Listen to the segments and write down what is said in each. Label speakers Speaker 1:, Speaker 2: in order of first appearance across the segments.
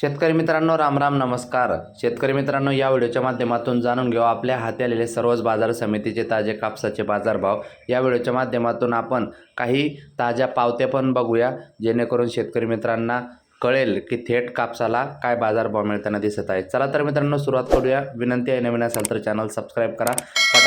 Speaker 1: शेतकरी मित्रांनो राम राम नमस्कार. शेतकरी मित्रांनो या व्हिडिओच्या माध्यमातून जाणून घेऊ आपल्या हाती आलेले सर्वच बाजार समितीचे ताजे कापसाचे बाजारभाव. या व्हिडिओच्या माध्यमातून आपण काही ताज्या पावत्या पण बघूया जेणेकरून शेतकरी मित्रांना कळेल की थेट कापसाला काय बाजारभाव मिळताना दिसत आहे. चला तर मित्रांनो सुरुवात करूया. विनंती आहे नवीन असाल तर चॅनल सबस्क्राईब करा.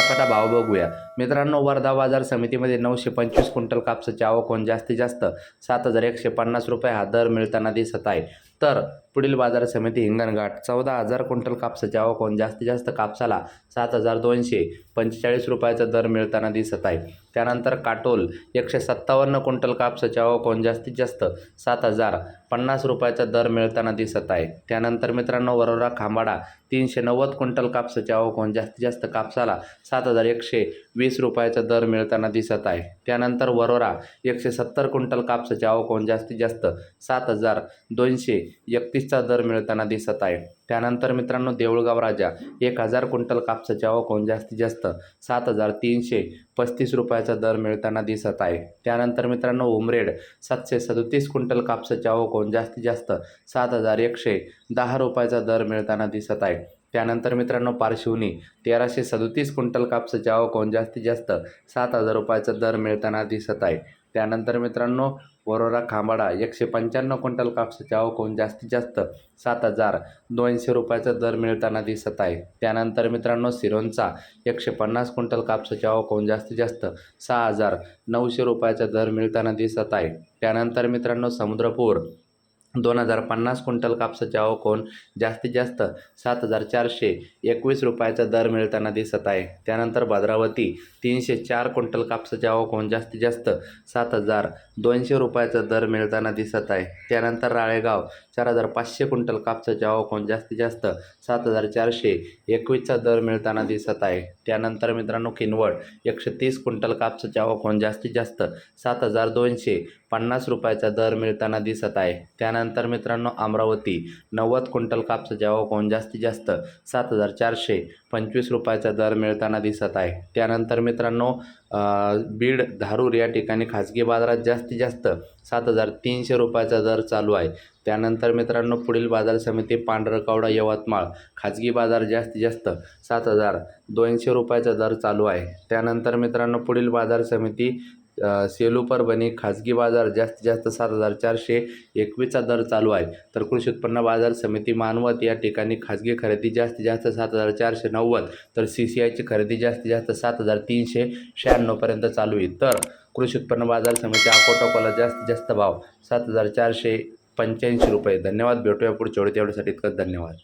Speaker 1: पटापटा भाव बघूया. मित्रांनो वर्धा बाजार समितीमध्ये नऊशे पंचवीस क्विंटल कापसाची आवक होऊन जास्तीत जास्त सात हजार एकशे पन्नास रुपये हा दर मिळताना दिसत आहे. तर पुढील बाजार समिती हिंगणघाट चौदा हजार क्विंटल कापसाची आवक होऊन जास्तीत जास्त कापसाला सात हजार दोनशे पंचेचाळीस रुपयाचा दर मिळताना दिसत आहे. त्यानंतर काटोल एकशे सत्तावन्न क्विंटल कापसाची आवक होऊन जास्तीत जास्त सात हजार पन्नास रुपयाचा दर मिळताना दिसत आहे. त्यानंतर मित्रांनो वरोरा खांबाडा तीनशे नव्वद क्विंटल कापसाची आवक होऊन जास्तीत जास्त कापसाला सात हजार एकशे वीस रुपयाचा दर मिळताना दिसत आहे. त्यानंतर वरोरा एकशे सत्तर क्विंटल कापसाची आवक होऊन जास्तीत जास्त सात हजार दोनशे एकतीसचा दर मिळताना दिसत आहे. त्यानंतर मित्रांनो देऊळगाव राजा एक हजार क्विंटल कापसाची आवक होऊन जास्तीत जास्त सात हजार तीनशे पस्तीस रुपयाचा दर मिळताना दिसत आहे. त्यानंतर मित्रांनो उमरेड सातशे सदतीस क्विंटल कापसाची आवक पाहून जास्तीत जास्त सात हजार एकशे दहा रुपयाचा दर मिळताना दिसत आहे. त्यानंतर मित्रांनो पारशिवनी तेराशे सदतीस क्विंटल कापसाच्या आवक जास्तीत जास्त सात हजार रुपयाचा दर मिळताना दिसत आहे. त्यानंतर मित्रांनो वरोरा खांबाडा एकशे पंच्याण्णव क्विंटल कापसाच्या आवक जास्तीत जास्त सात हजार दोनशे रुपयाचा दर मिळताना दिसत आहे. त्यानंतर मित्रांनो सिरोंचा एकशे पन्नास क्विंटल कापसाच्या आवक जास्तीत जास्त सहा हजार नऊशे रुपयाचा दर मिळताना दिसत आहे. त्यानंतर मित्रांनो समुद्रपूर दोन हजार पन्नास क्विंटल कापसाचे आवक जास्तीत जास्त सात हजार चारशे एकवीस रुपयाचा दर मिळताना दिसत आहे. त्यानंतर भद्रावती तीनशे चार क्विंटल कापसाचे आवक जास्तीत जास्त सात हजार दोनशे रुपयाचा दर मिळताना दिसत आहे. त्यानंतर राळेगाव चार हजार पाचशे क्विंटल कापसाचे आवक जास्तीत जास्त सात हजार चारशे एकवीसचा दर मिळताना दिसत आहे. त्यानंतर मित्रांनो किनवट एकशे तीस क्विंटल कापसाचे आवक जास्तीत जास्त सात हजार दोनशे पन्नास रुपयाचा दर मिळताना दिसत आहे. त्यानंतर मित्रांनो अमरावती नव्वद क्विंटल कापसाच्या आवक जास्तीत जास्त सात हजार चारशे पंचवीस रुपयाचा दर मिळताना दिसत आहे. त्यानंतर मित्रांनो बीड धारूर या ठिकाणी खाजगी बाजारात जास्तीत जास्त सात हजार तीनशे रुपयाचा दर चालू आहे. त्यानंतर मित्रांनो पुढील बाजार समिती पांढरकवडा यवतमाळ खाजगी बाजार जास्तीत जास्त सात हजार दोनशे रुपयाचा दर चालू आहे. त्यानंतर मित्रांनो पुढील बाजार समिती सेलू परभणी खाजगी बाजार जास्तीत जास्त सात हजार चारशे एकवीसचा दर चालू आहे. तर कृषी उत्पन्न बाजार समिती मानवत या ठिकाणी खाजगी खरेदी जास्तीत जास्त सात हजार चारशे नव्वद तर सी सी आयची खरेदी जास्तीत जास्त सात हजार तीनशे शहाण्णवपर्यंत चालू आहे. तर कृषी उत्पन्न बाजार समिती अकोटाकोला जास्तीत जास्त भाव सात हजार चारशे पंच्याऐंशी रुपये. धन्यवाद. भेटूया पुढच्या वेळी. तेवढ्यासाठी इतकंच धन्यवाद.